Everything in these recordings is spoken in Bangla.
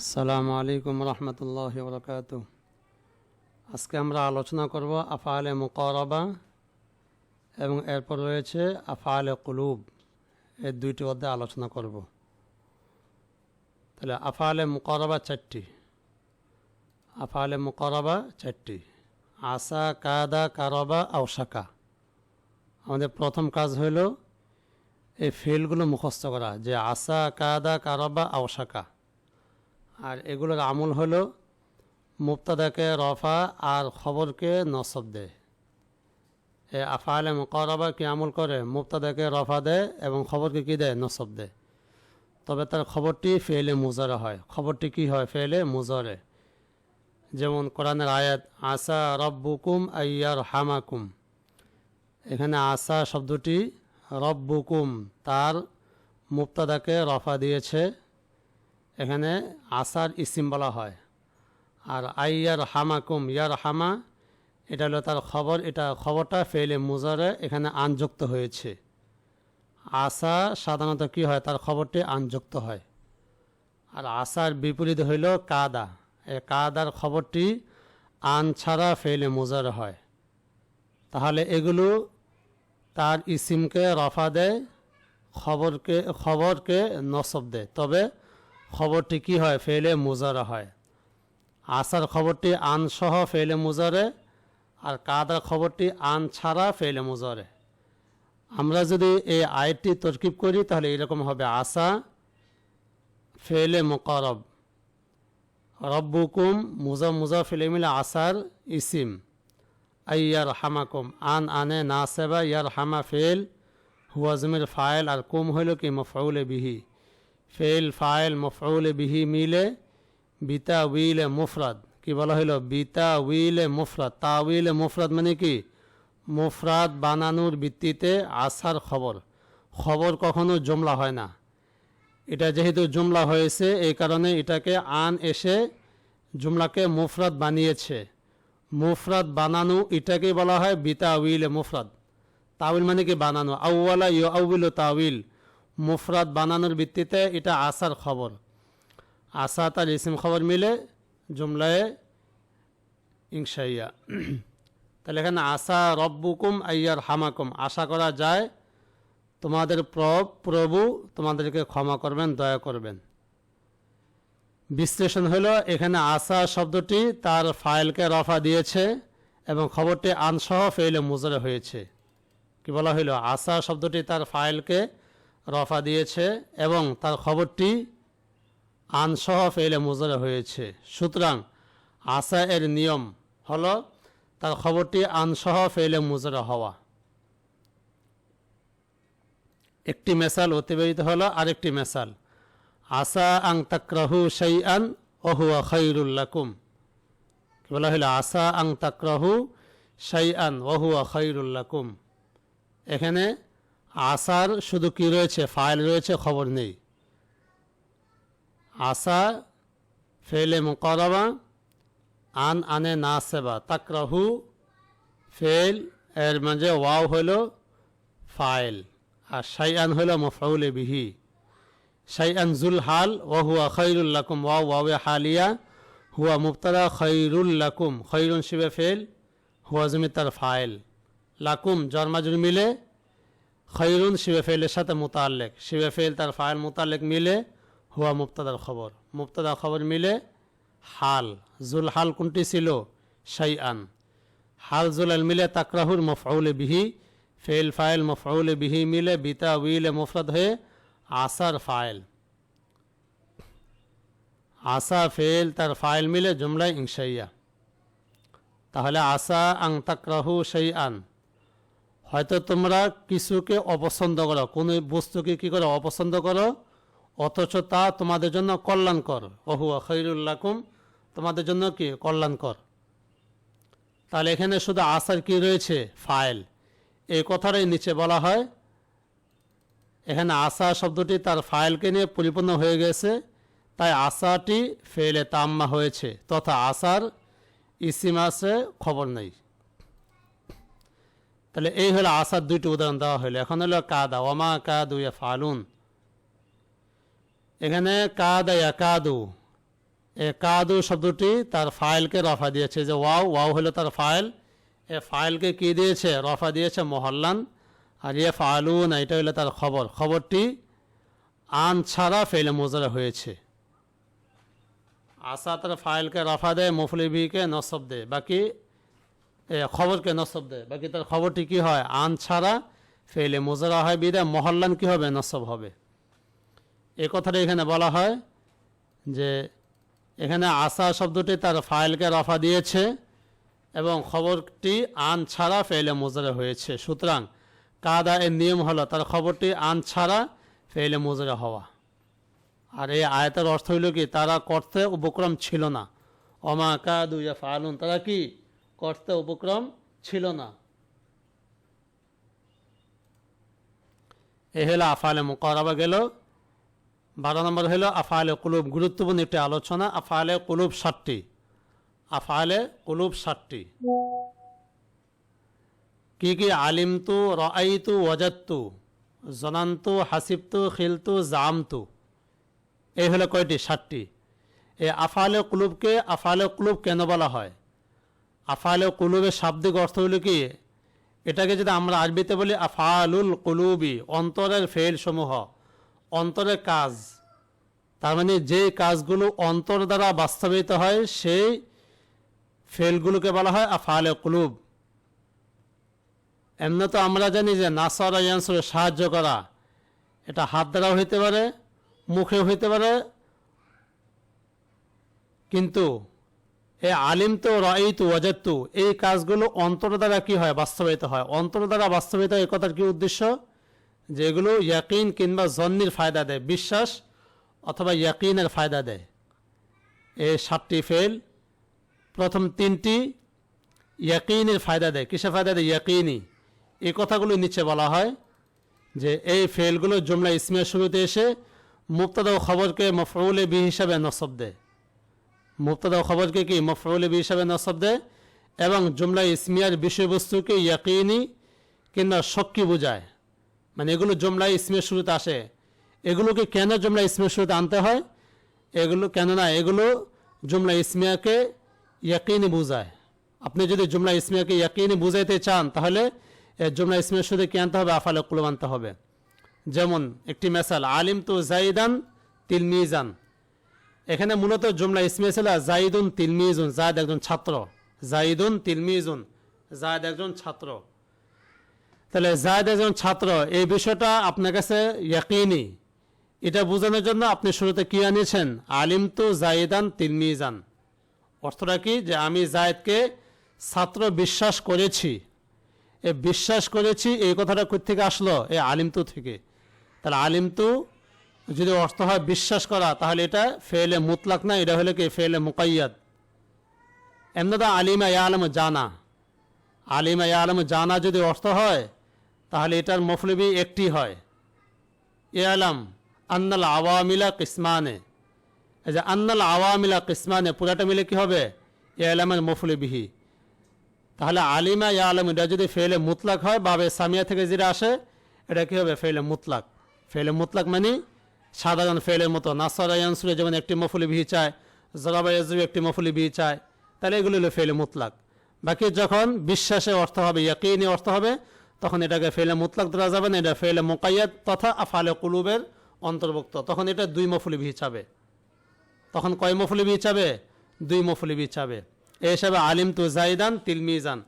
আসসালামু আলাইকুম রহমতুল্লাহ বরকাত আজকে আমরা আলোচনা করব আফালে মুকরবা এবং এরপর রয়েছে আফালে কুলুব। এর দুইটি অধ্যায় আলোচনা করব। তাহলে আফালে মুকরবা চারটি। আফালে মুকরবা চারটি। আসা, কাদা, কারবা আওসাকা আমাদের প্রথম কাজ হইল এই ফেলগুলো মুখস্থ করা যে আসা, কাদা, কারবা আওসাকা আর এগুলোর আমল হলো মুক্তাদাকে রফা আর খবরকে নসব দেয় এ আফালে মুকরবা কি আমল করে? মুক্তাদাকে রফা দেয় এবং খবরকে কি দেয় নসব দেয় তবে তার খবরটি ফেলে মুজরে হয়। খবরটি কি হয়? ফেলে মুজরে। যেমন কোরআনের আয়াত আসা রব্বুকুম আইয়ার হামাকুম এখানে আসা শব্দটি রব্বুকুম, তার মুক্তাদাকে রফা দিয়েছে। এখানে আসার ইসিম বলা হয়। আর আইয়ার হামাকুম ইয়ার হামা এটা হলো তার খবর, এটা খবরটা ফেলে মুজারে এখানে আনযুক্ত হয়েছে। আসা সাধারণত কি হয়? তার খবরটি আনযুক্ত হয়। আর আসার বিপরীত হইল কাদা। এ কাদার খবরটি আন ছাড়া ফেলে মুজারে হয়। তাহলে এগুলো তার ইসিমকে রফা দেয়, খবরকে খবরকে নসব দেয়। তবে খবরটি কি হয়? ফেলে মুজারা হয়। আসার খবরটি আন সহ ফেলে মুজারে, আর কাদার খবরটি আন ছাড়া ফেলে মুজারে। আমরা যদি এই আয়টি তরকিব করি, তাহলে এরকম হবে, আসা ফেলে মোকারব রব্বুকুম, মুজা মুজা ফেলে মিলে আসার ইসিম। আইয়ার হামাকুম আন আনে না সেবা ইয়ার হামা ফেল হুয়াজমের ফাইল, আর কুম হইল কি, মফউলে বিহি। ফেল ফাইল, মফউলে, বিহি, মিলে, বিতা, উইলে, মুফরাদ। কি বলা হইল? বিতা, উইলে, মুফরাদ। তাউইলে মুফরাদ মানে কি? মুফরাদ বানানোর ভিত্তিতে আসার খবর। খবর কখনো জমলা হয় না। এটা যেহেতু জুমলা হয়েছে, এই কারণে এটাকে আন এসে জুমলাকে মুফরাদ বানিয়েছে। মুফরাদ বানানো এটাকে বলা হয় বিতা, উইলে, মুফরাদ। তাউইল মানে কি? বানানো। আউওয়ালা ইউ আউবিল তাউইল। মুফরাদ বানানোর ভিত্তিতে এটা আসার খবর। আসা তার ইসিম খবর মিলে জুমলায় ইংসাইয়া তাহলে এখানে আশা রব্বুকুম আইয়ার হামাকুম আশা করা যায় তোমাদের প্রভ প্রভু তোমাদেরকে ক্ষমা করবেন, দয়া করবেন। বিশ্লেষণ হলো এখানে আশা শব্দটি তার ফাইলকে রফা দিয়েছে এবং খবরটি আনসহ ফেলে মুজরে হয়েছে। কি বলা হইল আশা শব্দটি তার ফাইলকে রফা দিয়েছে এবং তার খবরটি আনসহ ফেলে মুজরে হয়েছে। সুতরাং আশা এর নিয়ম হলো তার খবরটি আনসহ ফেলে মুজরে হওয়া। একটি মেসাল অতিবাহিত হলো আরেকটি মেসাল। আসা আং তাকরাহু সেই আন ওহুয়া খৈরুল্লাকুম কি বলা হইল আসা আং তাকরাহু সেই আন ওহুয়া খৈরুল্লাকুম এখানে আসার শুধু কি রয়েছে? ফাইল রয়েছে, খবর নেই। আসা ফেলে মুকরবা আন আনে না সেবা। তাকরাহু ফেল, এর মাঝে ওয়াও হইল ফাইল, আর শাইআন হইল মফাউলে বিহি। শাইআন জুল হাল ও হুয়া খৈরুল্লাকুম ওয়াও ওয়াওয়ে হালিয়া, হুয়া মুক্তারা খৈরুল্লাকুম খৈরুন শিবে ফেল, হুয়া জমি তার ফাইল। লাকুম, জন্মাজুর মিলে খৈরুন শিবে ফেলের সাথে মোতাল্লেক শিবে ফেল তার ফাইল মোতাল্লেক মিলে হুয়া মুক্তাদার খবর। মুক্তাদা খবর মিলে হাল। জুল হাল কোনটি ছিল? সাই আন হাল জুলাল মিলে তাকরাহুর মফউলে বিহি। ফেল ফাইল মফউলে বিহি মিলে বিতা, উইলে মুফরদ হয়ে আসার ফাইল। আসা ফেল তার ফাইল মিলে জুমলায় ইংসাইয়া তাহলে আসা আং তাকরাহু সেই আন হয়তো তোমরা কিছুকে অপছন্দ করো, কোনো বস্তুকে কি করো অপছন্দ করো? অথচ তা তোমাদের জন্য কল্যাণকর। ওহুয়া খৈরুল্লাকুম তোমাদের জন্য কি? কল্যাণকর। তাহলে এখানে শুধু আসার কি রয়েছে? ফাইল। এই কথাটাই নিচে বলা হয়। এখানে আশা শব্দটি তার ফাইলকে নিয়ে পরিপূর্ণ হয়ে গেছে। তাই আশাটি ফেলে তাম্মা হয়েছে, তথা আশার ইসিম আছে, খবর নেই। তাহলে এই হলো আশার দুইটি উদাহরণ দেওয়া হলো এখন হলো কাদা ওমা কাদু ইয়া ফালুন এখানে কাদা ইয়া কাদু এ কাদু শব্দটি তার ফাইলকে রফা দিয়েছে যে ওয়াও ওয়াও হলো তার ফাইল। এ ফাইলকে কি দিয়েছে? রফা দিয়েছে মহল্লান। আর ইয়ে ফালুন এটা হলো তার খবর। খবরটি আন ছাড়া ফেলে মোজারা হয়েছে। আসা তার ফাইলকে রফা দেয় মুফলিবিকে নসব দেয়। বাকি খবরকে নসব দেয় বাকি তার খবরটি কি হয়? আন ছাড়া ফেলে মোজারা হয় বিদায় মহল্লান কি হবে? নসব হবে। এ কথাটা এখানে বলা হয় যে, এখানে আসা শব্দটি তার ফাইলকে রফা দিয়েছে এবং খবরটি আন ছাড়া ফেলে মোজারে হয়েছে। সুতরাং কাদা এর নিয়ম হলো তার খবরটি আন ছাড়া ফেলে মোজারে হওয়া। আর এই আয়তের অর্থ হইল কি, তারা করতে উপক্রম ছিল না। অমা কাদু ইয়া ফালুন তারা কি করতে উপক্রম ছিল না। এ হলো আফালে মুকরাবা গেল। বারো নম্বর হলো আফালে কুলুব, গুরুত্বপূর্ণ একটি আলোচনা, আফালে কুলুব ষাটটি আফালে কুলুব ষাটটি কি কি? আলিমতু রাইতু ওয়াজাত্তু জনান্তু, হাসিবতু, খিলতু, জামতু। এই হলো কয়টি? ষাটটি এই আফালে কুলুবকে আফালে কুলুব কেন বলা হয়? আফালে কুলুবের শাব্দিক অর্থ হলো কি? এটাকে যদি আমরা আরবিতে বলি আফালুল কুলুবি, অন্তরের ফেল সমূহ অন্তরের কাজ। তার মানে যে কাজগুলো অন্তর দ্বারা বাস্তবায়িত হয়, সেই ফেলগুলোকে বলা হয় আফালে কুলুব। এমনি তো আমরা জানি যে নাসার ইয়ানসরে সাহায্য করা, এটা হাত দ্বারাও হইতে পারে মুখে হইতে পারে। কিন্তু এ আলিম তো রাই তো ওয়াজাত্তু এই কাজগুলো অন্তর দ্বারা কি হয়? বাস্তবায়িত হয়। অন্তর দ্বারা বাস্তবায়িত এ কথার কি উদ্দেশ্য? যেগুলো ইয়াকিন কিংবা জন্নির ফায়দা দেয়, বিশ্বাস অথবা ইয়াকিনের ফায়দা দেয়। এই সাতটি ফেল। প্রথম তিনটি ইয়াকিনের ফায়দা দেয়। কিসের ফায়দা দেয়? ইয়াকিনি এই কথাগুলো নিচে বলা হয় যে এই ফেলগুলো জুমলা ইসমিয়ার শুরুতে এসে মুক্তাদা খবরকে মফরুল বি হিসাবে নসব দেয়। মুক্তাদা খবরকে কি মফরুল হিসাবে নসব দেয়? এবং জুমলা ইসমিয়ার বিষয়বস্তুকে ইয়াকিনি কিংবা শক্কি বোঝায়। মানে এগুলো জুমলা ইসমের শুরুতে আসে। এগুলোকে কেন জুমলা ইসমের শুরুতে আনতে হয়? এগুলো কেন না এগুলো জুমলা ইসমিয়াকে ইয়াকিনি বোঝায়। আপনি যদি জুমলা ইসমিয়াকে ইয়াকিনি বুঝাইতে চান, তাহলে জুমলা ইসমিয়ার শুধু কি আনতে হবে? আফালে কুলুম আনতে হবে। যেমন একটি মেসাল আলিম তো জাইদান তিলমিজান। এখানে মূলত জুমলা ইসমিয়া ছিল জাইদুন তিলমিজুন জায়দ একজন ছাত্র। জাইদুন তিলমিজুন জায়দ একজন ছাত্র। তাহলে জায়দ একজন ছাত্র, এই বিষয়টা আপনার কাছে ইয়াকিনি। এটা বোঝানোর জন্য আপনি শুরুতে কি আনিয়েছেন? আলিম তো জাইদান তিলমিজান। অর্থটা কি? যে আমি জায়দকে ছাত্র বিশ্বাস করেছি। এ বিশ্বাস করেছি, এই কথাটা থেকে আসলো? এই আলিমতু থেকে। তাহলে আলিমতু যদি অর্থ হয় বিশ্বাস করা, তাহলে এটা ফেলে মুতলাক না, এটা হলে কি ফেলে মুকাইয়াদ। এমনটা আলিমা ইয়া আলম জানা। আলিমা ইয়া আলম জানা যদি অর্থ হয়, তাহলে এটার মফলবি একটি হয়। এ আলম, আন্নাল আওয়ামিলা কিসমানে। যে আন্নাল আওয়ামিলা কিসমানে, পুরাটা মিলে কি হবে? এ আলমের মফলবিহি তাহলে আলিমা আলম, এটা যদি ফেলে মুতলাক হয় বাবে সামিয়া থেকে যেটা আসে, এটা কি হবে? ফেলে মুতলাক। ফেলে মুতলাক মানে সাধারণ ফেলের মতো। নাসারা ইয়ানসুরে যেমন একটি মফুলি বিহি চায় জরাবা ইয়াজুব একটি মফুলি বিহি চায়, তাহলে এগুলো হলো ফেলে মুতলাক। বাকি যখন বিশ্বাসে অর্থ হবে, ইয়াকিনি অর্থ হবে, তখন এটাকে ফেলে মুতলাক ধরা যাবে না, এটা ফেলে মোকাইয়াত তথা আফালে কুলুবের অন্তর্ভুক্ত। তখন এটা দুই মফুলি বিহি চাবে। তখন কয় মফুলি বিহি চাবে? দুই মফুলি বিহি চাবে। এই হিসাবে আলিম তু জাইদান তিলমিজান।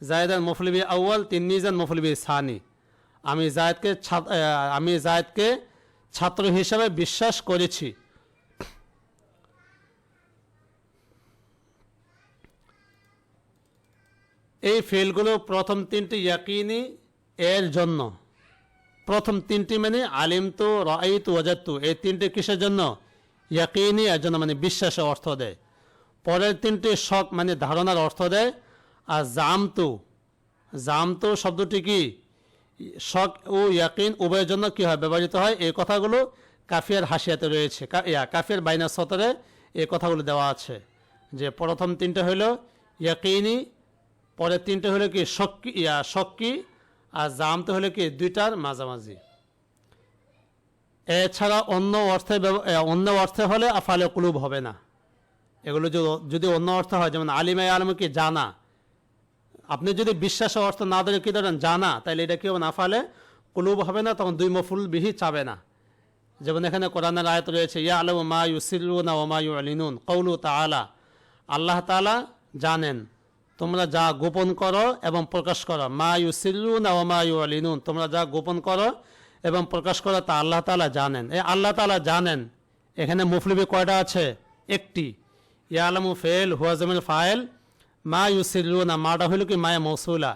জায়দান মফলিবি আউ্য়াল তিনমিজান মফলিবি সানি। আমি জায়দকে আমি জায়দকে ছাত্র হিসাবে বিশ্বাস করেছি। এই ফেলগুলো প্রথম তিনটি ইয়াকিনি এর জন্য। প্রথম তিনটি মানে আলিম তো রাইত ওয়াজাত্তু এই তিনটি কিসের জন্য? ইয়াকিনি এর জন্য মানে বিশ্বাসে অর্থ দেয়। পরের তিনটি শখ মানে ধারণার অর্থ দেয়। আর জামতু জামতু শব্দটি কি? শখ ও ইয়াকিন উভয়ের জন্য কী হয়? ব্যবহৃত হয়। এই কথাগুলো কাফিয়ার হাসিয়াতে রয়েছে। ইয়া কাফিয়ার বাইনার সতরে এই কথাগুলো দেওয়া আছে। যে প্রথম তিনটে হইল ইয়াকিনি, পরের তিনটে হলো কি শক্কি, ইয়া, শক্কি, আর জামতে হলো কি দুইটার মাঝামাঝি। এছাড়া অন্য অর্থে অন্য অর্থে হলে আফালে কুলুব হবে না। এগুলো যদি- অন্য অর্থ হয়, যেমন আলিমাই আলমকে জানা আপনি যদি বিশ্বাস অর্থ না ধরে কি ধরেন জানা তাহলে এটা কেউ না ফালে কুলুব হবে না, তখন দুই মফুল বিহি চাবে না। যেমন এখানে কোরআনের আয়ত রয়েছে, ইয়া আলম মা ইউসিরুনা ওমা ইউ আলিনুন কৌলু তালা আল্লাহ তালা জানেন, তোমরা যা গোপন করো এবং প্রকাশ করো। মা ইউসিরুনা ওমা ইউ আলিনুন তোমরা যা গোপন করো এবং প্রকাশ করো, তা আল্লাহ তালা জানেন। এই আল্লাহ তালা জানেন, এখানে মুফলিবি কয়টা আছে? একটি। ইয়া আলমু ফেল হুয়াজমিল ফাইল মা ইউসিরুনা মাটা হইল কি মায়া মৌসুলা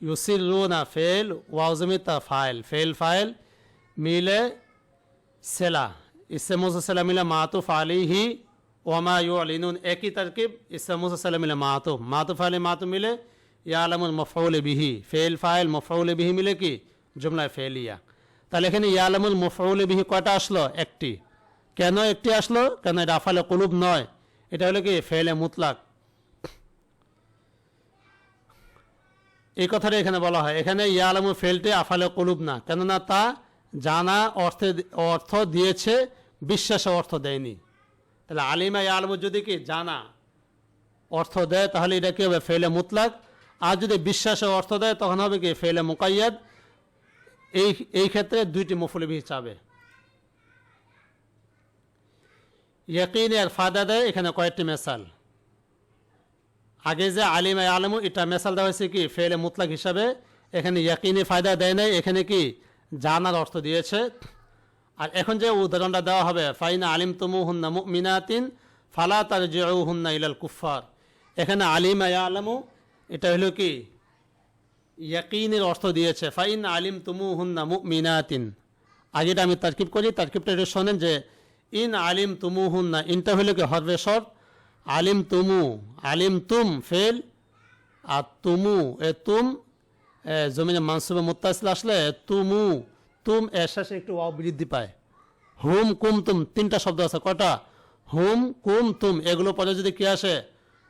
ইউসিরুনা ফেল ওয়াজমিতা ফাইল ফেল ফাইল মিলে সেলা ইসে মুসাল্লাম মিলে মাতুফ আলিহি ওমা ইউ আলিনুন একই তরকিব ইসে মুসাল্লাম মিলে মাতুফ মাতুফ আলী মাতু মিলে ইয়া আলমুল মফউল বিহি ফেল ফাইল মফউল বিহি মিলে কি জুমলায় ফেলিয়া তাহলে এখানে ইয়া আলমুল মফউল বিহি কয়টা আসলো একটি কেন একটি আসলো কেন এটা আফালে কুলুব নয় এটা হলো কি ফেলে মুতলাক এই কথাটা এখানে বলা হয়। এখানে ইয়া আলমু ফেলটি আফালে কুলুব না। কেননা তা জানা অর্থে অর্থ দিয়েছে, বিশ্বাসে অর্থ দেয়নি। তাহলে আলিমা ইয়া আলমু যদি কি জানা অর্থ দেয়, তাহলে এটা কি হবে? ফেলে মুতলাক। আর যদি বিশ্বাসে অর্থ দেয়, তখন হবে কি? ফেলে মুকাইয়াদ। এই এই ক্ষেত্রে দুইটি মুফলিবি চাবে। ইয়াকিন আর ফায়দা দেয়, এখানে কয়েকটি মেসাল। আগে যে আলিম আলমু এটা মেসাল দেওয়া হয়েছে কি ফেলে মুতলাক হিসাবে। এখানে ইয়াকিনি ফায়দা দেয় নাই, এখানে কি জানার অর্থ দিয়েছে। আর এখন যে উদাহরণটা দেওয়া হবে, ফাইনা আলিম তুমু হুন্না মিনাতিন ফালা তার জিউ হুন্না ইলাল কুফার এখানে আলিম আলমু এটা হলো কি, ইয়াকিনের অর্থ দিয়েছে, ফাইন আলিম তুমু হুন্না মিনাতিন আগেটা আমি তারকিব করি, তারকিবটা একটু শোনেন যে, ইন আলিম তুমু হুন্না ইনটা হলো কি হরবে আলিম তুমু আলিম তুম ফেল আর তুমু, এ তুম জমিনে মানসুবে মুত্তাসিল আসলে তুমু, তুম এর শেষে একটু ওয়াও বৃদ্ধি পায়। হুম, কুম, তুম, তিনটা শব্দ আছে কটা হুম, কুম, তুম, এগুলো পরে যদি কি আসে,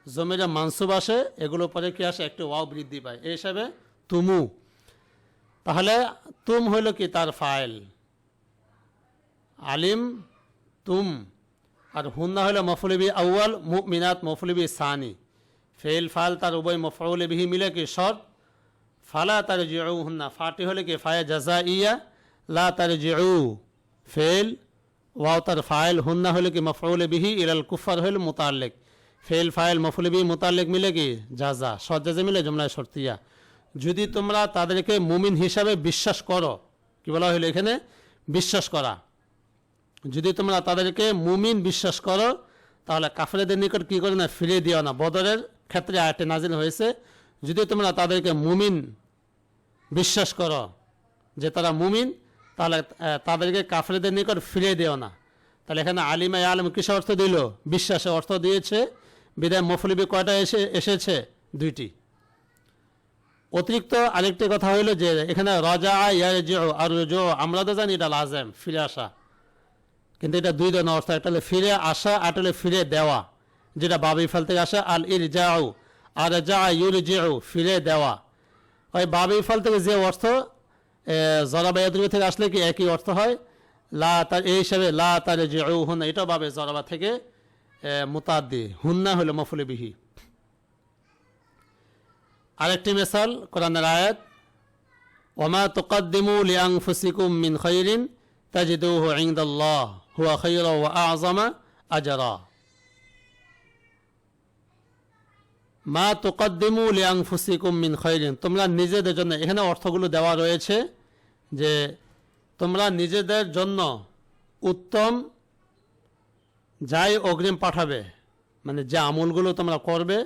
জমিনে মানসুব আসে, এগুলো পরে কি আসে, একটু ওয়াও বৃদ্ধি পায়। এই হিসাবে তুমু। তাহলে তুম হইল কি? তার ফাইল। আলিম, তুম আর হুন্না হলো মফলিবি আউয়াল মিনাত মফলিবি সানি। ফেল ফাল, তার উভয় মফউল বিহি মিলে কি শর্ত? ফালা তার জিউ হুন্না ফাটি হলে কি ফায়া জাজা ইয়া লা তার জিউ ফেল ওয়াও তার ফাইল হুন্না হলে কি মফউল বিহি ইলাল কুফার হইল মুতাল্লিক। ফেল ফাইল, মফউল বিহি মুতাল্লিক মিলে কি? জাজা সজ্জাজে মিলে জমলায় শর্তিয়া। যদি তোমরা তাদেরকে মুমিন হিসাবে বিশ্বাস করো, কি বলা হইল এখানে? বিশ্বাস করা। যদি তোমরা তাদেরকে মুমিন বিশ্বাস করো, তাহলে কাফেরদের নিকট কি করে না, ফিরিয়ে দিও না। বদরের ক্ষেত্রে আয়তে নাজিল হয়েছে, যদি তোমরা তাদেরকে মুমিন বিশ্বাস করো, যে তারা মুমিন, তাহলে তাদেরকে কাফেরদের নিকট ফিরিয়ে দিও না। তাহলে এখানে আলিমা আলম কিসে অর্থ দিল? বিশ্বাসে অর্থ দিয়েছে, বিদায় মফলিবি কয়টা এসে, এসেছে? দুইটি। অতিরিক্ত আরেকটি কথা হইল যে, এখানে রজা ইয়ারজিউ, আর আমরা তো জানি এটা লাজেম, ফিরে আসা। কিন্তু এটা দুই ধরনের অর্থ একটা হলো ফিরে আসা, আর হলো ফিরে দেওয়া। যেটা বাবি ফেল থেকে আসে, আল ইর যাও আর যা ইউর জিউ ফিরে দেওয়া। ওই বাবি ফল থেকে যে অর্থ জরাবায়াতুর থেকে আসলে কি একই অর্থ হয়? লা তার এই হিসাবে লা তার জিউ হুন্না এটাও বাবে জরাবা থেকে মুতাদ্দি। হুন্না হলো মফুলে বিহি। আরেকটি মেসাল, কোরআনের আয়াত, ওমা তুকদ্দিমু লিআনফুসিকুম মিন খাইরিন তাজিদুহু ইনদাল্লাহ। হুয়া খাইরা ওয়া আযমা আজরা মা তুকদ্দিমু লিআনফুসিকুম মিন খাইরিন তোমরা নিজেদের জন্য, এখানে অর্থগুলো দেওয়া রয়েছে যে তোমরা নিজেদের জন্য উত্তম যাই অগ্রিম পাঠাবে মানে যে আমলগুলো তোমরা করবে,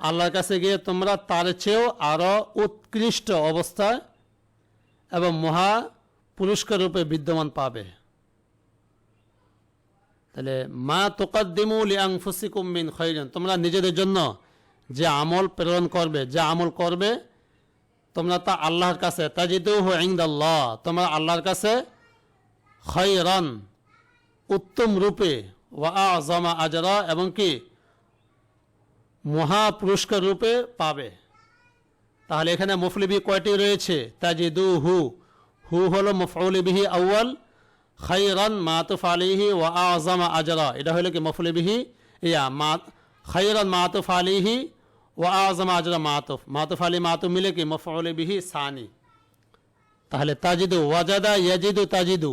আল্লাহর কাছে গিয়ে তোমরা তার চেয়েও আরও উৎকৃষ্ট অবস্থায় এবং মহা পুরস্কার রূপে বিদ্যমান পাবে। তাহলে মা তোকাদ্দিমু লিআংফুসিকুম মিন খৈরিন তোমরা নিজেদের জন্য যে আমল প্রেরণ করবে, যে আমল করবে, তোমরা তা আল্লাহর কাছে তাজিদু হু ইংদাল্লাহ তোমরা আল্লাহর কাছে খৈরন উত্তম রূপে, ওয়া আজমা আজরা, এবং কি মহা পুরস্কার রূপে পাবে। তাহলে এখানে মুফলিবি কয়টি রয়েছে? তাজিদু হু হু হলো মুফলিবিহি আউয়াল খাইরান মাতুফ আলিহি ওয়া আজমা আজরা। এটা হলো কি মুফলিবিহি ইয়া, মা খৈরন মাতুফ আলিহি ও আজম আজরা মাতুফ মাতুফ আলী মাতুফ মিলে কি মফউল বিহি সানি। তাহলে তাজিদু, ওয়াজাদা ইয়াজিদু তাজিদু।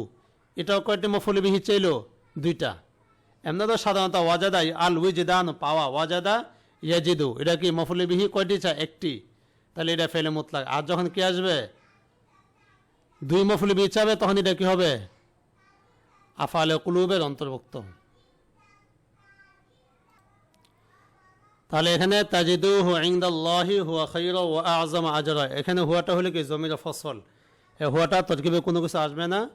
এটাও কয়টি মফুল বিহি চাইল? দুইটা। এমনি তো সাধারণত ওয়াজাদা আল উইজদান, পাওয়া ওয়াজাদা ইয়াজিদু। এটা কি মফুল বিহি কয়টি চা একটি। তাহলে এটা ফেলে মুতলাক। আর যখন কি আসবে? দুই মফুল বিহি চাবে তখন এটা কি হবে? আফালে কুলুবের অন্তর্ভুক্ত। তাহলে এখানে তাজিদু হু ইংদাল্লাহি হুয়া খৈর ও আজম আজরা। এখানে হুয়াটা হলে কি? জমির ফসল। এ হুয়াটা তরকিবে কোনো কিছু আসবে না।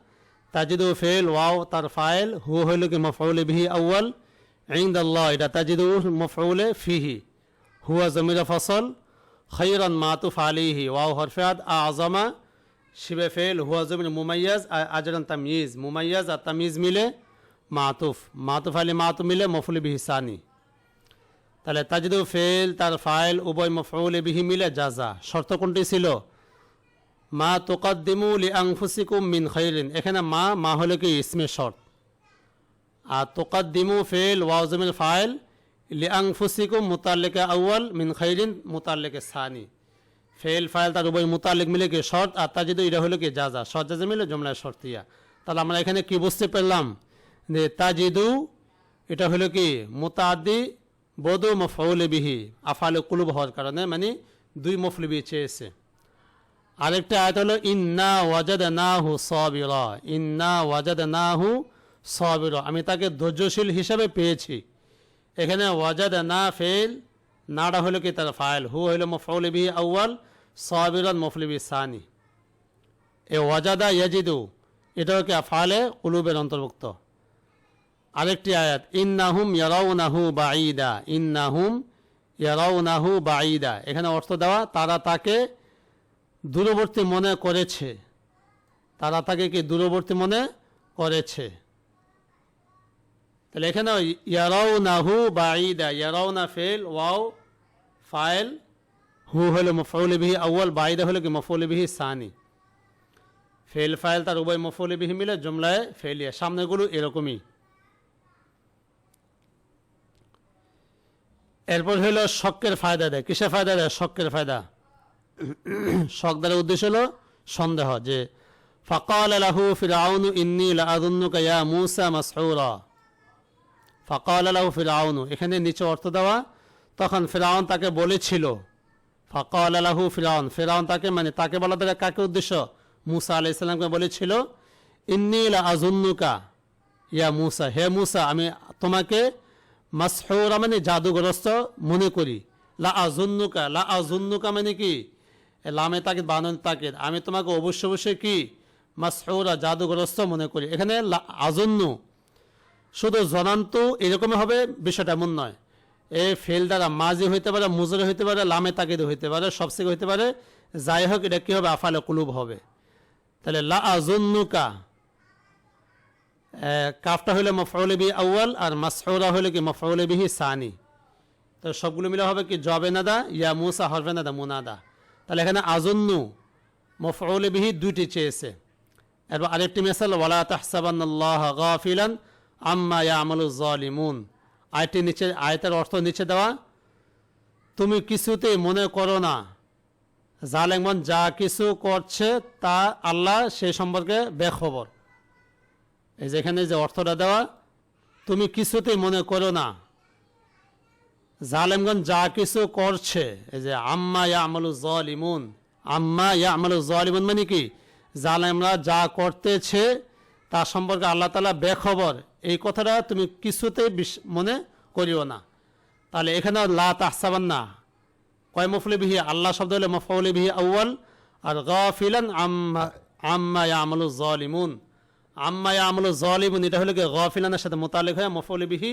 তাজিদু ফেল, ওয়াও, তার ফাইল। হু হইল কি? মফউলে বিহি আউয়াল। ইংদাল্লাহ এটা তাজিদু মফউলে ফিহি। হুয়া জমির ফসল। খৈরান মাতুফ আলিহি ওয়াও হরফাদ আজমা। শিবে ফেল হুয়া জমির মুমাইয়াজ আজরান তামিজ মুমাইয়াজ আর তামিজ মিলে মাতুফ মাতুফ আলী মাতুফ মিলে মফুল বিহি সানি তাহলে তাজিদু ফেল তার ফাইল উভয় মফউল বিহি মিলে জাজা শর্ত কোনটি ছিল মা তোকাদ্দিমু লি আংফুসিকুম মিন খৈরিন এখানে মা মা হলে কি ইসমে শর্ত আর তোকাদ্দিমু ফেল ওয়াজমিল ফাইল লি আংফুসিকুম মুতাল্লিকা আউয়াল মিন খৈরিন মুতাল্লিকে সানি ফেল, ফাইল, তার উভয় মুতাল্লিক মিলে কি শর্ত? আর তাজিদু এটা হলো কি যা যা শর্ত জাজা মিলে জমলায় শর্তিয়া তাহলে আমরা এখানে কি বুঝতে পারলাম? যে তাজিদু, এটা হলো কি মুতাদ্দি বদু মফউলে বিহি, আফালে কুলুব হওয়ার কারণে মানে দুই মফলি বিহি চেয়েছে। আরেকটা আয়াত হলো, ইন্না ওয়াজাদ না হু সবির ইন্না ওয়াজাদ না হু সবির আমি তাকে ধৈর্যশীল হিসাবে পেয়েছি। এখানে ওয়াজাদ না ফেল নাটা হলো কি তার ফাইল? হু হইল মফউল বিহি আউয়াল, সবিরন মফলি বিহি সানি। এ ওয়াজাদা ইয়াজিদু, এটাও কি ফালে কুলুবের অন্তর্ভুক্ত। আরেকটি আয়াত, ইন্নাহুম ইয়ারাউনাহু বাঈদা, ইন্নাহুম ইয়ারাউনাহু বাঈদা। এখানে অর্থ দেওয়া, তারা তাকে দূরবর্তী মনে করেছে। তারা তাকে কি দূরবর্তী মনে করেছে? তাহলে এখানে ইয়ারাউনাহু বাঈদা, ইয়ারাউনা ফেল, ওয়াও ফাইল হু হলো মফউল বিহি আউয়াল বাঈদা হলো কি মফউল বিহি সানি ফেল ফাইল তার উভয় মফউল বিহি মিলে জুমলায় ফেলিয়া সামনেগুলো এরকমই এরপর হলো শকের ফায়দা দেয়। কিসের ফায়দা দেয়? শকের ফায়দা। শক দ্বারা উদ্দেশ্য হলো সন্দেহ যে, ফকাল আলাহু ফিরাউনু ইন্নি লাদুন্নুকা ইয়া মুসা মাসউরা। ফকাল আলাহু ফিরাউনু। এখানে নিচে অর্থ দেওয়া তখন ফিরাউন তাকে বলেছিল, ফকাল আলাহু ফিরাউন। ফিরাউন তাকে মানে তাকে বলা দ্বারা কাকে উদ্দেশ্য? মুসা আলাহ ইসলামকে বলেছিল, ইন্নি লাজুন্নুকা ইয়া মুসা। হে মুসা, আমি তোমাকে মাসহৌরা মানে জাদুগ্রস্ত মনে করি। লা আজুন্নুকা লা আজুন্নুকা মানে কি? লামে তাকে বানন তাকিদ। আমি তোমাকে অবশ্য অবশ্যই কি? মাসহৌরা, জাদুগ্রস্ত মনে করি। এখানে আজুন্নু শুধু জনান্ত এরকমই হবে, বিষয়টা এমন নয়। এ ফেল দ্বারা মাজি হইতে পারে, মুজরে হইতে পারে, লামে তাকিদ হইতে পারে সবসেকে হইতে পারে, যাই হোক, এটা কী হবে? আফালে কুলুব হবে। তাহলে লা আজুন্নুকা কাফটা হইলে মফউলে বিহি আউয়াল আর মাসহুরা হইলে কি মফউলে বিহি সানি। তো সবগুলো মিলে হবে কি জবে নাদা, ইয়া মুসা হরফে নাদা, মুনাদা। তাহলে এখানে আজন্নু মফউলে বিহি দুইটি চেয়েছে। এরপর আরেকটি মেসাল, ওয়ালা তাহসাবান্নাল্লাহ গাফিলান আম্মা ইয়ামালু জালিমুন। আয়টি নিচে, আয়তের অর্থ নিচে দেওয়া, তুমি কিছুতেই মনে করো না। জালেমন যা কিছু করছে তা আল্লাহ সে সম্পর্কে বেখবর। এই যেখানে যে অর্থটা দেওয়া, তুমি কিছুতেই মনে করো না। জালেমগঞ্জ যা কিছু করছে। এই যে, আম্মা ইয়া আমলু জলিমুন আম্মা ইয়া আমলু জলিমুন মানে কি? জালেমরা যা করতেছে তা সম্পর্কে আল্লাহ তালা বেখবর। এই কথাটা তুমি কিছুতেই মনে করিও না। তাহলে এখানে লা তাহসাবান না কয় মফলে বিহি আল্লাহ শব্দ হলে মফলে বিহি আউ্য়াল আর গফিলান আম্মা আমলু জলিমুন আম্মা আমল জলিমুন এটা হলো গফিলানের সাথে মোতালেক হয় মফল বিহি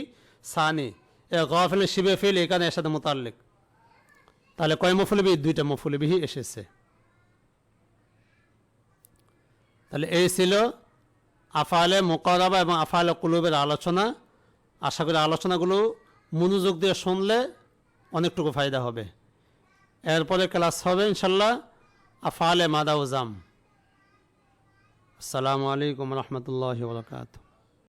সানি। এ গফিল শিবে ফিল এখানে এর সাথে মোতালেক তাহলে কয় বিহি দুইটা মফল বিহি এসেছে। তাহলে এই ছিল আফালে মোকারাবা এবং আফালে কুলুবের আলোচনা। আশা করি আলোচনাগুলো মনোযোগ দিয়ে শুনলে অনেকটুকু ফায়দা হবে। এরপরে ক্লাস হবে ইনশাল্লাহ আফালে মাদাউজাম। আসসালামু আলাইকুম রহমতুল্লাহ বরকাত